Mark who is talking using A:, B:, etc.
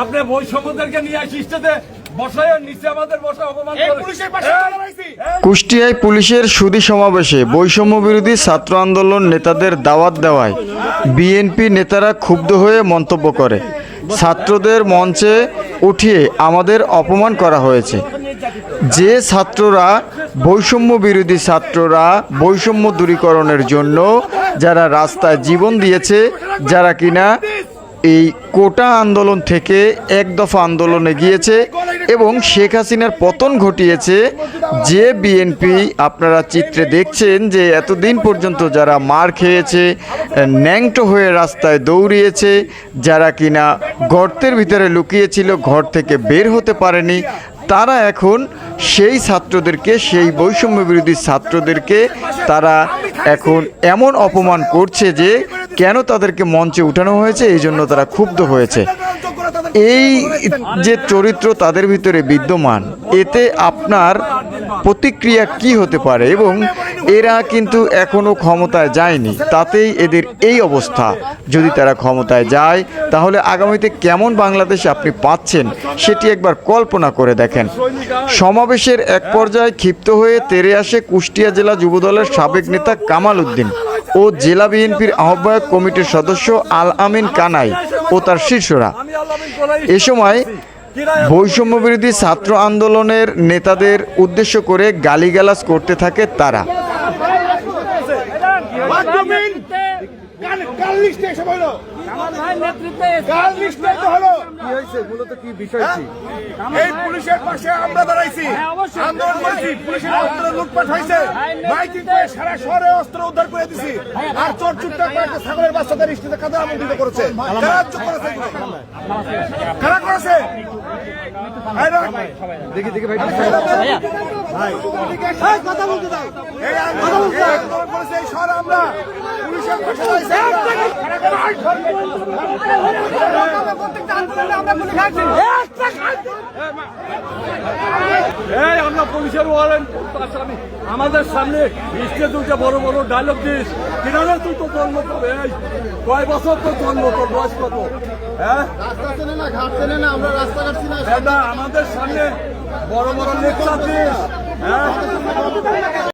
A: আপনি বৈষম্যদেরকে নিয়ে আসি স্টেজে বসায় নিচে আমাদের বসা অপমান
B: এই
A: করে।
B: পুলিশের পাশে
A: এই,
B: আমরা দাঁড়াইছি।
A: এই,
C: কুষ্টিয়ায় পুলিশের সুদী সমাবেশে বৈষম্য বিরোধী ছাত্র আন্দোলন নেতাদের দাওয়াত দেওয়ায় বিএনপি নেতারা ক্ষুব্ধ হয়ে মন্তব্য করে। ছাত্রদের মঞ্চে উঠিয়ে আমাদের অপমান করা হয়েছে। যে ছাত্ররা বৈষম্য বিরোধী ছাত্ররা বৈষম্য দূরীকরণের জন্য যারা রাস্তায় জীবন দিয়েছে যারা কিনা এই কোটা আন্দোলন থেকে এক দফা আন্দোলনে গিয়েছে এবং শেখ হাসিনার পতন ঘটিয়েছে। যে বিএনপি আপনারা চিত্রে দেখছেন যে এতদিন পর্যন্ত যারা মার খেয়েছে, ন্যাংটো হয়ে রাস্তায় দৌড়িয়েছে, যারা কিনা গর্তের ভিতরে লুকিয়েছিল, ঘর থেকে বের হতে পারেনি, তারা এখন সেই ছাত্রদেরকে, সেই বৈষম্য বিরোধী ছাত্রদেরকে তারা এখন এমন অপমান করছে যে কেন তাদেরকে মঞ্চে উঠানো হয়েছে? এই জন্য তারা ক্ষুব্ধ হয়েছে। এই যে চরিত্র তাদের ভিতরে বিদ্যমান, এতে আপনার প্রতিক্রিয়া কি হতে পারে? এবং এরা কিন্তু এখনও ক্ষমতায় যায়নি। তাতেই এদের এই অবস্থা। যদি তারা ক্ষমতায় যায়, তাহলে আগামীতে কেমন বাংলাদেশ আপনি পাচ্ছেন সেটি একবার কল্পনা করে দেখেন। সমাবেশের এক পর্যায়ে ক্ষিপ্ত হয়ে তেরে আসে কুষ্টিয়া জেলা যুবদলের সাবেক নেতা কামাল উদ্দিন। ও জেলা বিএনপির আহ্বায়ক কমিটির সদস্য আল আমিন কানাই ও তার শীর্ষরা এ সময় বৈষম্য বিরোধী ছাত্র আন্দোলনের নেতাদের উদ্দেশ্য করে গালিগালাজ করতে থাকে তারা।
B: Do you mean? কাল- কাল লিস্টে এসে বলল। কাল লিস্টে তো হলো। হ্যাঁ? এই পুলিশের পাশে আমরা দাঁড়াইছি আন্দোলন করেছি পুলিশের অস্ত্র লুটপাট হয়েছে মাইকিং করে সারা শহরে অস্ত্র উদ্ধার করে দিছি আর চোর চুট্টা কয়েকটা ছাগলের বাচ্চাদের স্টেজে কাদের আমন্ত্রিত করেছে কারা চুপ করেছে? কারা করেছে এই না? এই কথা বলতে দাও। এই আন্দোলন করেছে এই শহরে আমরা
A: আমাদের সামনে স্টেজ উঠে বড় বড় ডায়লগ দিস। কিনারে তুই তো জন্ম এই, কয় বছর তো জন্ম তোর বয়স কত? হ্যাঁ? আমাদের সামনে বড় বড় লেকচার দিস। হ্যাঁ?